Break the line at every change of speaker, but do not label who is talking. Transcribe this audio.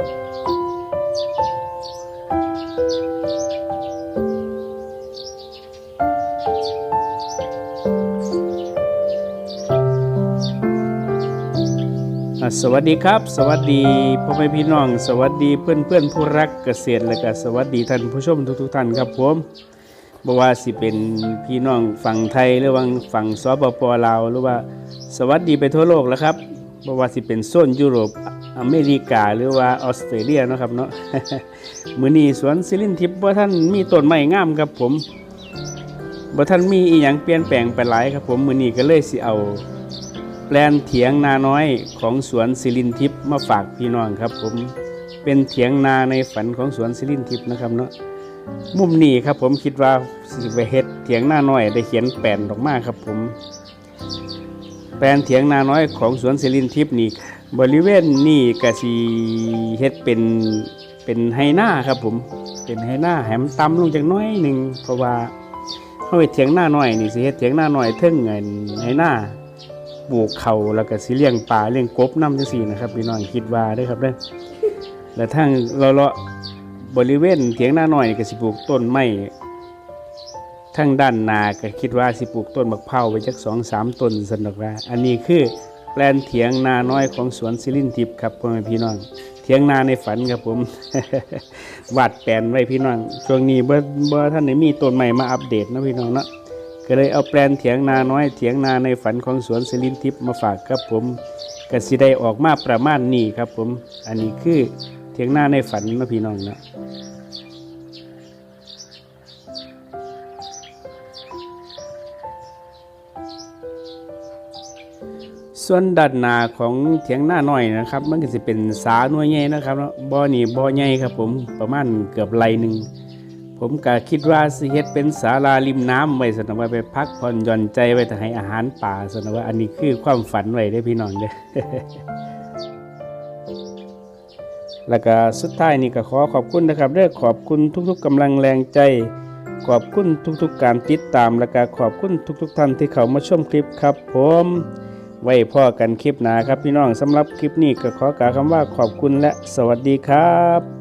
สวัสดีครับ สวัสดีพ่อแม่พี่น้อง สวัสดีเพื่อนเพื่อนผู้รักเกษตรและก็สวัสดีท่านผู้ชมทุกๆท่านครับผมบ่ว่าสิเป็นพี่น้องฝั่งไทยหรือว่าฝั่งสปปลาวหรือว่าสวัสดีไปทั่วโลกแล้วครับบ่ว่าสิเป็นโซนยุโรป อเมริกาหรือว่าออสเตรเลียนะครับเนาะมือนี้สวนซิลินทิพย์บ่ท่านมีต้นไม้งามครับผมบ่ท่านมีอีหยังเปลี่ยนแปลงไปหลายครับผมมือนี้ก็เลยสิเอาแปลนเถียงนาน้อยของสวนสิรินทิพย์มาฝากพี่น้องครับผมเป็นเถียงนาในฝันของสวนสิรินทิพย์นะครับเนาะมุมนี้ครับผมคิดว่าสิไปเฮ็ดเถียงนาน้อยได้เขียนแปลนออกมาครับผม แปลนเถียงนาน้อยของสวนสิรินทิพย์นี่บริเวณนี่ก็สิเฮ็ดเป็นเป็นไฮนาครับผม เป็นไฮนาแหมต่ำลงจากน้อยหนึ่งเพราะว่าเฮาเฮ็ดเถียงหน้าน้อยนี่สิเฮ็ดเถียงหน้าน้อยเทิงเงินไฮนาปลูกเขาแล้วก็สิเลี้ยงปลาเลี้ยงกบน้ำจังซี่นะครับพี่น้องคิดว่าเด้ครับเด้อแล้วทั้งเลาะบริเวณเถียงหน้าน่อยนี่ก็สิปลูกต้นไม้ ทั้งด้านนาก็คิดว่าสิปลูกต้นมะพร้าวไว้จักสองสามต้นสนดอกว่าอันนี้คือแปลนเถียงนาน้อยของสวนสิรินทิพย์ครับพ่อแม่พี่น้อง เถียงนาในฝันครับผมวาดแปลนไว้พี่น้องช่วงนี้เบ่บ่ท่านได้มีต้นใหม่มาอัปเดตนะพี่น้องเนาะก็เลยเอาแปลนเถียงนาน้อยเถียงนาในฝันของสวนสิรินทิพย์มาฝากครับผมก็สิได้ออกมาประมาณนี้ครับผม อันนี้คือเถียงนาในฝันนะพี่น้องนะ ส่วนด้านหน้าของเถียงหน้าน้อยนะครับ มันก็จะเป็นสาหน่วยใหญ่นะครับบ่อนี่บ่อใหญ่ครับผมประมาณเกือบไรหนึ่งผมก็คิดว่าสิเฮ็ดเป็นศาลาริมน้ำไว้สนว่าไปพักผ่อนหย่อนใจไว้แต่ให้อาหารป่าสนว่าอันนี้คือความฝันไว้ได้พี่น้องเด้อแล้วก็สุดท้ายนี่ก็ขอขอบคุณนะครับเด้อขอบคุณทุกๆกำลังแรงใจ ขอบคุณทุกๆ การติดตาม แล้วก็ขอบคุณทุก ๆ ท่านที่เข้ามาชมคลิปครับ ผม ไว้พ่อกันคลิปหน้าครับพี่น้องสำหรับคลิปนี้ก็ขอกล่าวคำว่าขอบคุณและสวัสดีครับ